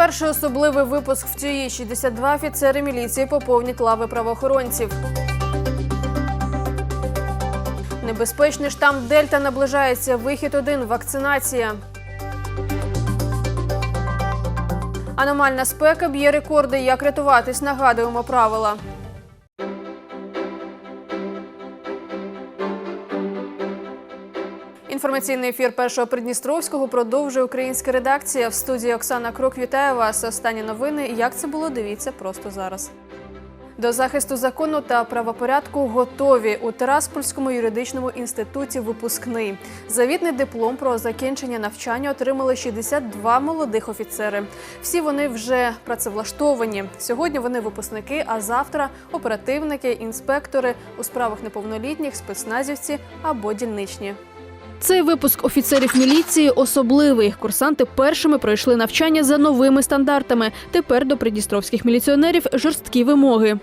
Перший особливий випуск в ТЮї 62 офіцери міліції поповнять лави правоохоронців. Небезпечний штам Дельта наближається. Вихід один вакцинація. Аномальна спека б'є рекорди. Як рятуватись? Нагадуємо правила. Інформаційний ефір першого Придністровського продовжує українська редакція. В студії Оксана Крок вітає вас. Останні новини. Як це було? Дивіться просто зараз. До захисту закону та правопорядку готові у Тераспольському юридичному інституті. Випускний завітний диплом про закінчення навчання отримали 62 молодих офіцери. Всі вони вже працевлаштовані. Сьогодні вони випускники, а завтра оперативники, інспектори у справах неповнолітніх, спецназівці або дільничні. Цей випуск офіцерів міліції особливий. Курсанти першими пройшли навчання за новими стандартами. Тепер до придністровських міліціонерів жорсткі вимоги.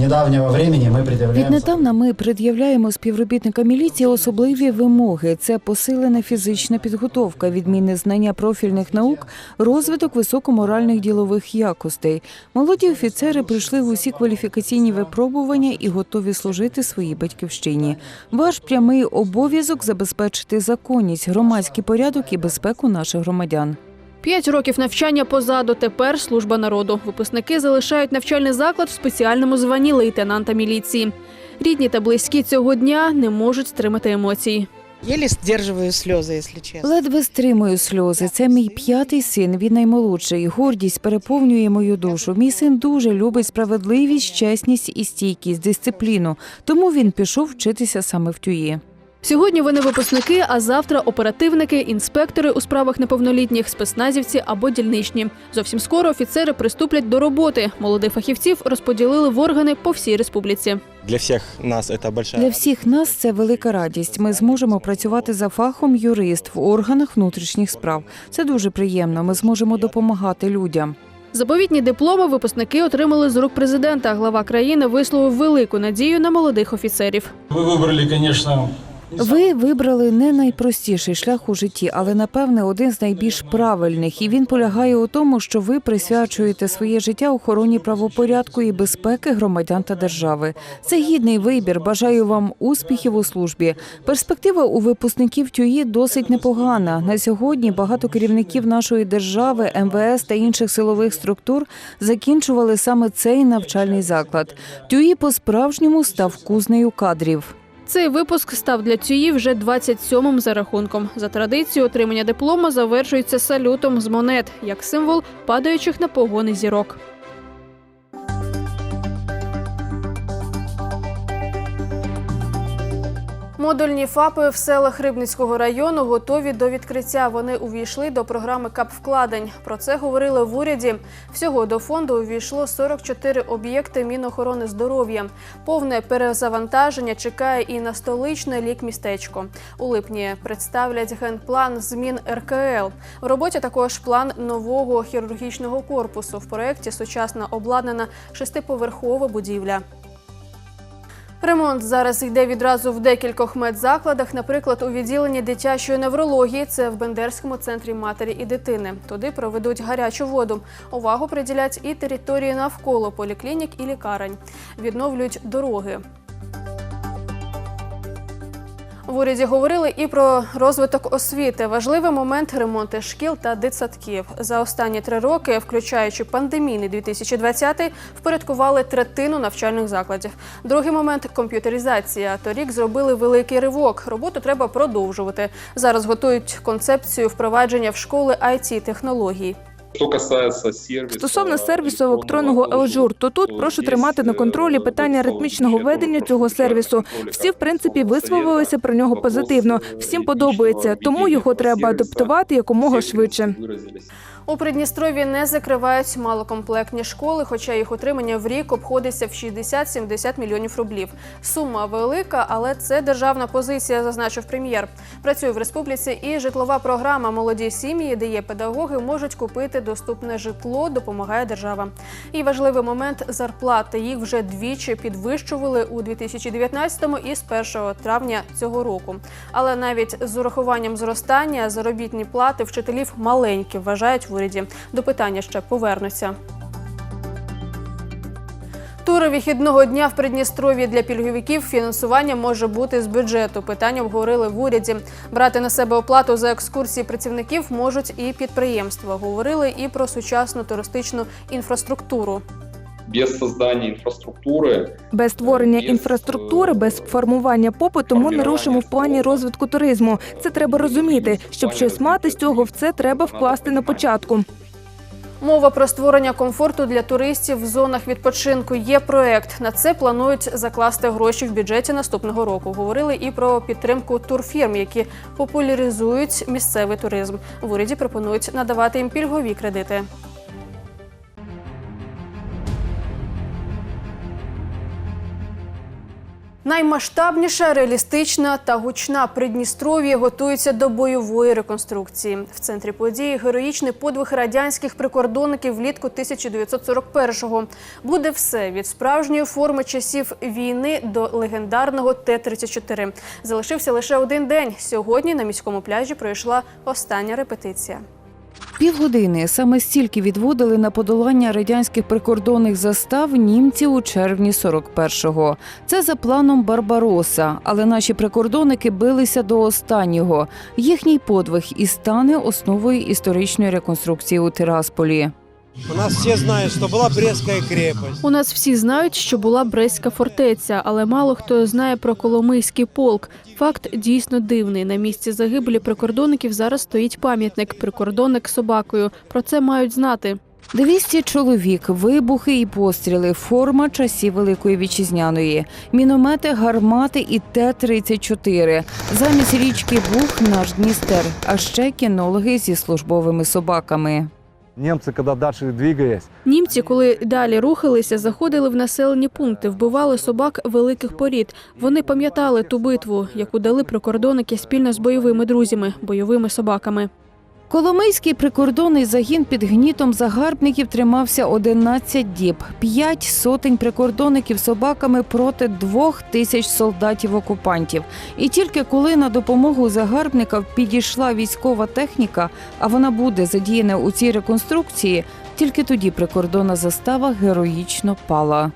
Недавнего времени мы предъявляем... Віднедавна ми пред'являємо співробітникам міліції особливі вимоги: це посилена фізична підготовка, відмінне знання профільних наук, розвиток високоморальних ділових якостей. Молоді офіцери прийшли в усі кваліфікаційні випробування і готові служити своїй батьківщині. Ваш прямий обов'язок забезпечити законність, громадський порядок і безпеку наших громадян. П'ять років навчання позаду. Тепер служба народу. Випускники залишають навчальний заклад в спеціальному званні лейтенанта міліції. Рідні та близькі цього дня не можуть стримати емоцій. Еле сдерживаю слезы, если честно. Ледве стримую сльози. Це мій п'ятий син. Він наймолодший. Гордість переповнює мою душу. Мій син дуже любить справедливість, чесність і стійкість, дисципліну. Тому він пішов вчитися саме в тюї. Сьогодні вони випускники, а завтра оперативники, інспектори у справах неповнолітніх, спецназівці або дільничні. Зовсім скоро офіцери приступлять до роботи. Молодих фахівців розподілили в органи по всій республіці. Для всех нас это большая Для всіх нас це велика радість. Ми зможемо працювати за фахом юрист в органах внутрішніх справ. Це дуже приємно. Ми зможемо допомагати людям. Заповітні дипломи випускники отримали з рук президента. Глава країни висловив велику надію на молодих офіцерів. Вы выбрали, конечно, ви вибрали не найпростіший шлях у житті, але напевне один з найбільш правильних. І він полягає у тому, що ви присвячуєте своє життя охороні правопорядку і безпеки громадян та держави. Це гідний вибір. Бажаю вам успіхів у службі. Перспектива у випускників ТЮї досить непогана. На сьогодні багато керівників нашої держави, МВС та інших силових структур закінчували саме цей навчальний заклад. ТЮї по-справжньому став кузнею кадрів. Цей випуск став для цієї вже 27-м за рахунком. За традицією отримання диплома завершується салютом з монет як символ падаючих на погони зірок. Модульні ФАПи в селах Рибницького району готові до відкриття. Вони увійшли до програми капвкладень. Про це говорили в уряді. Всього до фонду увійшло 44 об'єкти Мінохорони здоров'я. Повне перезавантаження чекає і на столичне лікмістечко. У липні представлять генплан змін РКЛ. В роботі також план нового хірургічного корпусу. В проєкті сучасно обладнана шестиповерхова будівля. Ремонт зараз йде відразу в декількох медзакладах. Наприклад, у відділенні дитячої неврології це в Бендерському центрі матері і дитини. Туди проведуть гарячу воду. Увагу приділять і території навколо поліклінік і лікарень. Відновлюють дороги. В уряді говорили і про розвиток освіти. Важливий момент ремонти шкіл та дитсадків. За останні три роки, включаючи пандемійний 2020, впорядкували третину навчальних закладів. Другий момент комп'ютеризація. Торік зробили великий ривок. Роботу треба продовжувати. Зараз готують концепцію впровадження в школи it технологій. Що касається сервісу Стосовно сервісу електронного Елжур, то тут прошу тримати на контролі питання ритмічного ведення цього сервісу. Всі, в принципі, висловилися про нього позитивно. Всім подобається, тому його треба адаптувати якомога швидше. У Придністрові не закривають малокомплектні школи, хоча їх утримання в рік обходиться в 60-70 мільйонів рублів. Сума велика, але це державна позиція, зазначив прем'єр. Працює в республіці і житлова програма Молоді сім'ї, де є педагоги, можуть купити доступне житло, допомагає держава. І важливий момент зарплати. Їх вже двічі підвищували у 2019-му і з 1 травня цього року. Але навіть з урахуванням зростання заробітні плати вчителів маленькі, вважають в уряді. До питання ще повернуться. Тури вихідного дня в Придністров'ї для пільговиків фінансування може бути з бюджету. Питання обговорили в уряді. Брати на себе оплату за екскурсії працівників можуть і підприємства. Говорили і про сучасну туристичну інфраструктуру. Без создания инфраструктуры Без створення Без, інфраструктури, без формування попиту ми не рушимо в плані розвитку туризму. Це треба розуміти. Щоб щось мати з цього, в це треба вкласти на початку. Мова про створення комфорту для туристів в зонах відпочинку є проект. На це планують закласти гроші в бюджеті наступного року. Говорили і про підтримку турфірм, які популяризують місцевий туризм. В уряді пропонують надавати їм пільгові кредити. Наймасштабніша, реалістична та гучна Придністров'я готується до бойової реконструкції. В центрі події героїчний подвиг радянських прикордонників влітку 1941-го. Буде все від справжньої форми часів війни до легендарного Т-34. Залишився лише один день. Сьогодні на міському пляжі пройшла остання репетиція. Півгодини саме стільки відводили на подолання радянських прикордонних застав німці у червні 41-го. Це за планом Барбароса, але наші прикордонники билися до останнього. Їхній подвиг і стане основою історичної реконструкції у Тирасполі. У нас все знают, что была Брестская крепость. У нас всі знають, що була Брестська фортеця, але мало хто знає про Коломийський полк. Факт дійсно дивний. На місці загибелі прикордонників зараз стоїть пам'ятник прикордонник з собакою. Про це мають знати. 200 чоловік, вибухи і постріли, форма часів Великої Вітчизняної, міномети, гармати і Т-34. Замість річки Бух наш Дністер, а ще кінологи зі службовими собаками. Немцы, коли далі двигались. Німці, коли далі рухалися, заходили в населені пункти, вбивали собак великих порід. Вони пам'ятали ту битву, яку дали прикордонники спільно з бойовими друзями, бойовими собаками. Коломийський прикордонний загін під гнітом загарбників тримався 11 діб. П'ять сотень прикордонників собаками проти двох тисяч солдатів-окупантів. І тільки коли на допомогу загарбникам підійшла військова техніка, а вона буде задіяна у цій реконструкції, тільки тоді прикордонна застава героїчно пала.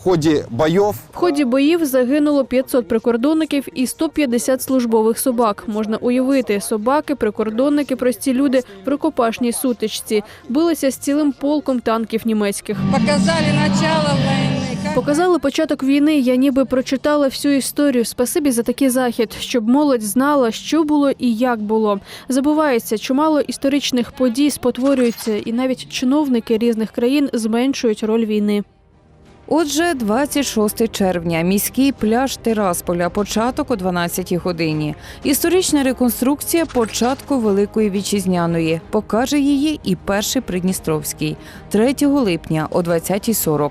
В ходе боев В ході боїв загинуло 500 прикордонників і 150 службових собак. Можна уявити, собаки, прикордонники, прості люди в рукопашній сутичці билися з цілим полком танків німецьких. Показали начало войны. Как Показали початок війни. Я ніби прочитала всю історію. Спасибі за такий захід, щоб молодь знала, що було і як було. Забувається, чимало історичних подій спотворюються, і навіть чиновники різних країн зменшують роль війни. Отже, 26 червня, міський пляж Тирасполя, початок о 12 годині. Історична реконструкція початку Великої Вітчизняної. Покаже її і перший Придністровський 3 липня о 20.40.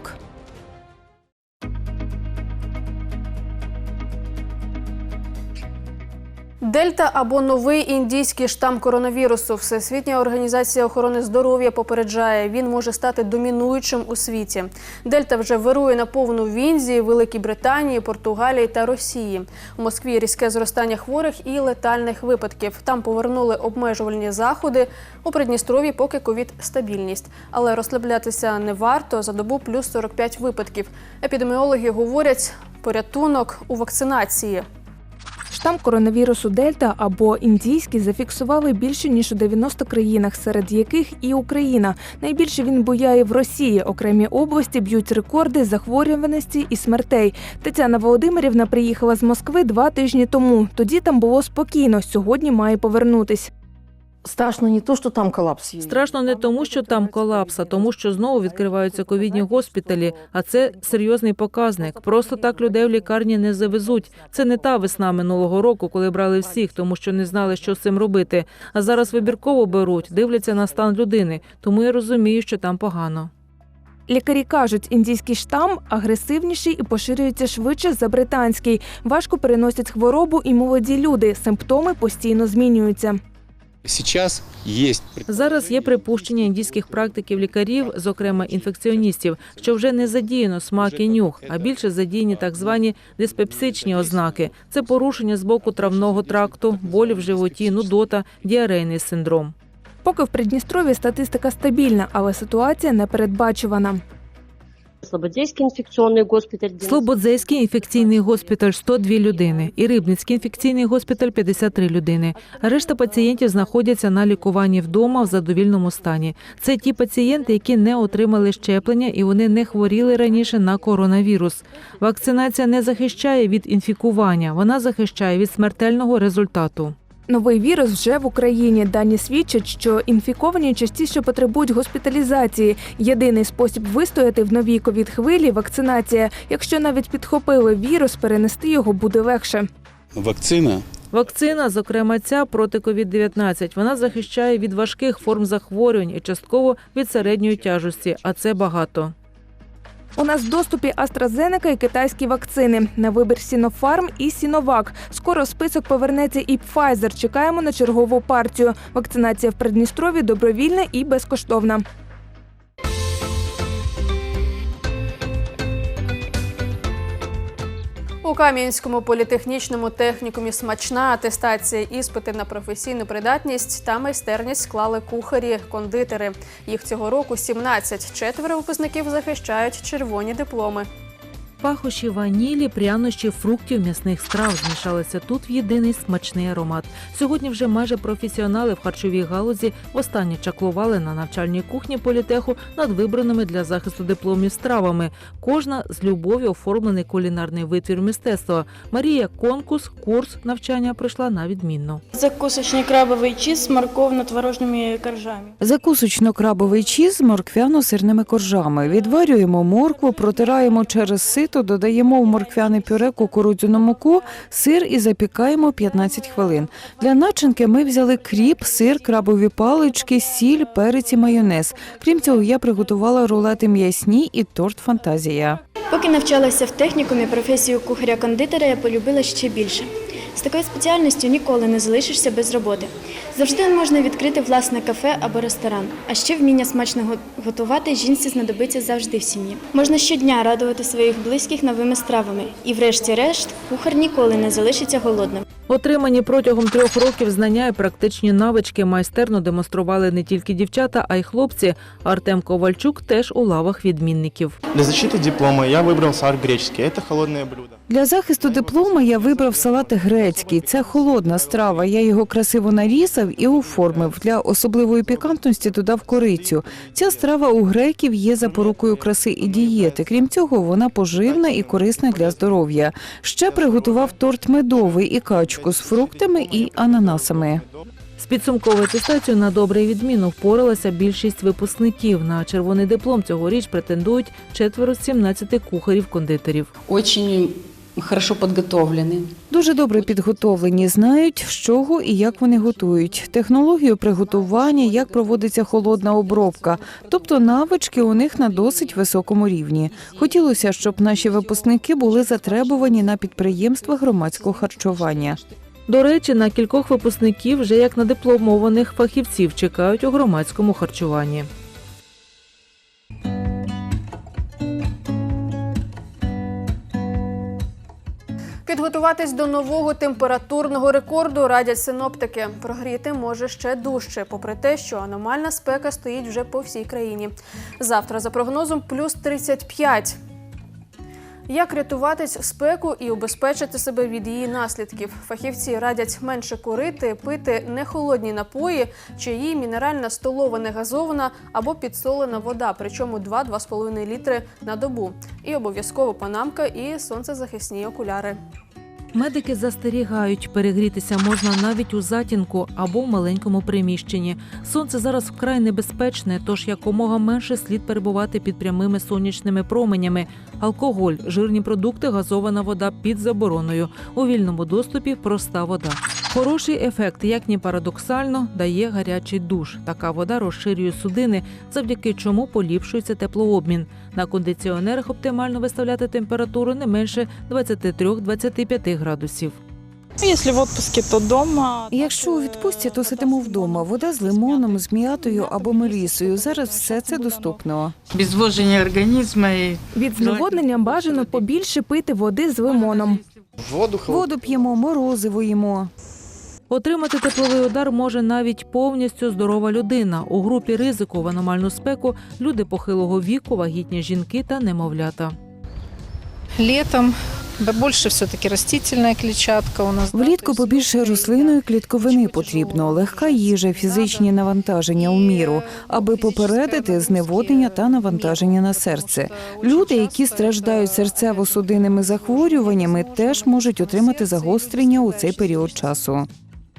Дельта або новий індійський штам коронавірусу. Всесвітня організація охорони здоров'я попереджає, він може стати домінуючим у світі. Дельта вже вирує на повну в Індії, Великій Британії, Португалії та Росії. У Москві різке зростання хворих і летальних випадків. Там повернули обмежувальні заходи. У Придністров'ї поки ковід стабільність. Але розслаблятися не варто. За добу плюс 45 випадків. Епідеміологи говорять, порятунок у вакцинації. Штам коронавірусу Дельта або індійський зафіксували більше ніж у 90 країнах, серед яких і Україна. Найбільше він буяє в Росії. Окремі області б'ють рекорди захворюваності і смертей. Тетяна Володимирівна приїхала з Москви два тижні тому. Тоді там було спокійно. Сьогодні має повернутись. Страшно не то, что там коллапс есть. Страшно не тому, що там колапс, а тому, що знову відкриваються ковідні госпіталі. А це серйозний показник. Просто так людей в лікарні не завезуть. Це не та весна минулого року, коли брали всіх, тому що не знали, що з цим робити. А зараз вибірково беруть, дивляться на стан людини. Тому я розумію, що там погано. Лікарі кажуть, індійський штам агресивніший і поширюється швидше за британський. Важко переносять хворобу і молоді люди. Симптоми постійно змінюються. Сейчас есть Зараз є припущення індійських практиків лікарів, зокрема інфекціоністів, що вже не задіяно смак і нюх, а більше задіяні так звані диспепсичні ознаки. Це порушення з боку травного тракту, болі в животі, нудота, діарейний синдром. Поки в Придністрові статистика стабільна, але ситуація непередбачувана. Слободейский инфекционный госпиталь. Слободзейський інфекційний госпіталь 102 людини і Рибницький інфекційний госпіталь 53 людини. Решта пацієнтів знаходяться на лікуванні вдома в задовільному стані. Це ті пацієнти, які не отримали щеплення і вони не хворіли раніше на коронавірус. Вакцинація не захищає від інфікування, вона захищає від смертельного результату. Новий вірус вже в Україні. Дані свідчать, що інфіковані частіше потребують госпіталізації. Єдиний спосіб вистояти в новій ковід-хвилі вакцинація. Якщо навіть підхопили вірус, перенести його буде легше. Вакцина Вакцина, зокрема ця проти COVID-19, вона захищає від важких форм захворювань і частково від середньої тяжості, а це багато. У нас в доступі AstraZeneca і китайські вакцини. На вибір Сінофарм і Сіновак. Скоро список повернеться і Pfizer. Чекаємо на чергову партію. Вакцинація в Придністрові добровільна і безкоштовна. У Кам'янському політехнічному технікумі смачна атестація іспити на професійну придатність та майстерність склали кухарі, кондитери. Їх цього року 17. Четверо випускників захищають червоні дипломи. Пахощі ванілі, прянощі, фруктів, м'ясних страв змішалися тут в єдиний смачний аромат. Сьогодні вже майже професіонали в харчовій галузі востаннє чаклували на навчальній кухні політеху над вибраними для захисту дипломів стравами. Кожна з любов'ю оформлений кулінарний витвір мистецтва. Марія конкурс, курс навчання пройшла на відмінно. Закусочный крабовый чиз с морковно-творожными коржами. Закусочно-крабовий чіз з морквяно-сирними коржами. Відварюємо моркву, протираємо через сито, додаємо в морквяне пюре кукурудзяну муку, сир і запікаємо 15 хвилин. Для начинки ми взяли кріп, сир, крабові палички, сіль, перець і майонез. Крім цього, я приготувала рулети м'ясні і торт фантазія. Поки навчалася в технікумі, професію кухаря-кондитера я полюбила ще більше. З такою спеціальністю ніколи не залишишся без роботи. Завжди можна відкрити власне кафе або ресторан. А ще вміння смачно го- готувати жінці знадобиться завжди в сім'ї. Можна щодня радувати своїх близьких новими стравами. І врешті-решт, кухар ніколи не залишиться голодним. Отримані протягом трьох років знання і практичні навички майстерно демонстрували не тільки дівчата, а й хлопці. Артем Ковальчук теж у лавах відмінників. Для защиты диплома я выбрал салат греческий. Это холодное блюдо. Для захисту диплома я вибрав салат грецький. Це холодна страва. Я його красиво нарізав і оформив. Для особливої пікантності додав корицю. Ця страва у греків є запорукою краси і дієти. Крім цього, вона поживна і корисна для здоров'я. Ще приготував торт медовий і качку з фруктами і ананасами. З підсумковою атестацією на добре відміну впоралася більшість випускників. На червоний диплом цьогоріч претендують четверо з 17 кухарів-кондитерів. Очень хорошо подготовлены. Дуже добре підготовлені, знають, з чого і як вони готують, технологію приготування, як проводиться холодна обробка. Тобто навички у них на досить високому рівні. Хотілося, щоб наші випускники були затребувані на підприємствах громадського харчування. До речі, на кількох випускників вже як на дипломованих фахівців чекають у громадському харчуванні. Підготуватись до нового температурного рекорду радять синоптики. Прогріти може ще дужче, попри те, що аномальна спека стоїть вже по всій країні. Завтра, за прогнозом, плюс 35. Як рятуватись в спеку і убезпечити себе від її наслідків? Фахівці радять менше курити, пити нехолодні напої, чаї, мінеральна столова негазована або підсолена вода, причому 2-2,5 літри на добу. І обов'язково панамка і сонцезахисні окуляри. Медики застерігають, перегрітися можна навіть у затінку або в маленькому приміщенні. Сонце зараз вкрай небезпечне, тож якомога менше слід перебувати під прямими сонячними променями. Алкоголь, жирні продукти, газована вода під забороною. У вільному доступі проста вода. Хороший ефект, як ні парадоксально, дає гарячий душ. Така вода розширює судини, завдяки чому поліпшується теплообмін. На кондиціонерах оптимально виставляти температуру не менше 23-25 градусів. Если в отпуске, то дома. Якщо у відпустці, то сидимо вдома. Вода з лимоном, з м'ятою або мелісою. Зараз все це доступно. Обезвоживание организма и Від зневоднення бажано побільше пити води з лимоном. Воду. Воду п'ємо, морозиво їмо. Отримати тепловий удар може навіть повністю здорова людина. У групі ризику в аномальну спеку люди похилого віку, вагітні жінки та немовлята. Летом б- больше все-таки растительная клетчатка у нас. Влітку побільше рослинної клітковини потрібно, легка їжа, фізичні навантаження у міру, аби попередити зневоднення та навантаження на серце. Люди, які страждають серцево-судинними захворюваннями, теж можуть отримати загострення у цей період часу.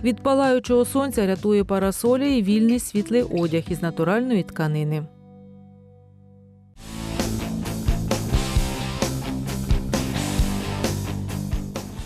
Від палаючого сонця рятує парасолі і вільний світлий одяг із натуральної тканини.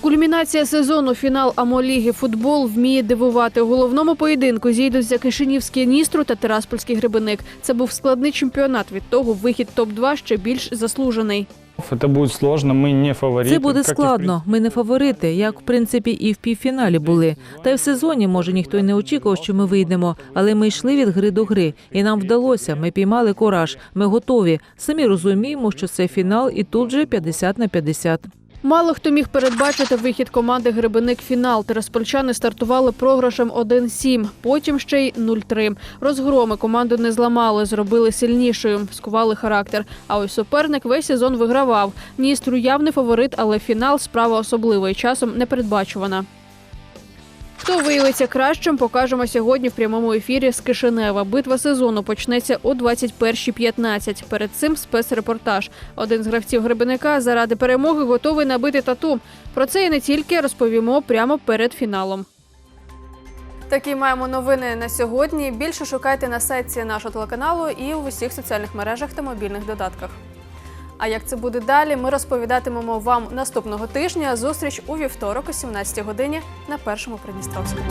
Кульмінація сезону фінал Амоліги футбол вміє дивувати. У головному поєдинку зійдуться Кишинівський Ністру та Тираспольський Гребеник. Це був складний чемпіонат. Від того вихід топ-2 ще більш заслужений. Это будет сложно, мы не фавориты. Це буде как и в складно. Ми не фаворити, як в принципі і в півфіналі були. Та й в сезоні може ніхто й не очікував, що ми вийдемо. Але ми йшли від гри до гри, і нам вдалося. Ми піймали кораж. Ми готові. Самі розуміємо, що це фінал, і тут же 50 на 50. Мало хто міг передбачити вихід команди Гребеник фінал. Тереспольчани стартували програшем 1-7, потім ще й 0-3. Розгроми команду не зламали, зробили сильнішою, скували характер. А ось суперник весь сезон вигравав. Ністру явний фаворит, але фінал справа особлива і часом непередбачувана. Хто виявиться кращим, покажемо сьогодні в прямому ефірі з Кишинева. Битва сезону почнеться о 21.15. Перед цим спецрепортаж. Один з гравців гребеника заради перемоги готовий набити тату. Про це і не тільки розповімо прямо перед фіналом. Такі маємо новини на сьогодні. Більше шукайте на сайті нашого телеканалу і у усіх соціальних мережах та мобільних додатках. А як це буде далі, ми розповідатимемо вам наступного тижня. Зустріч у вівторок о 17 годині на першому Придністровському.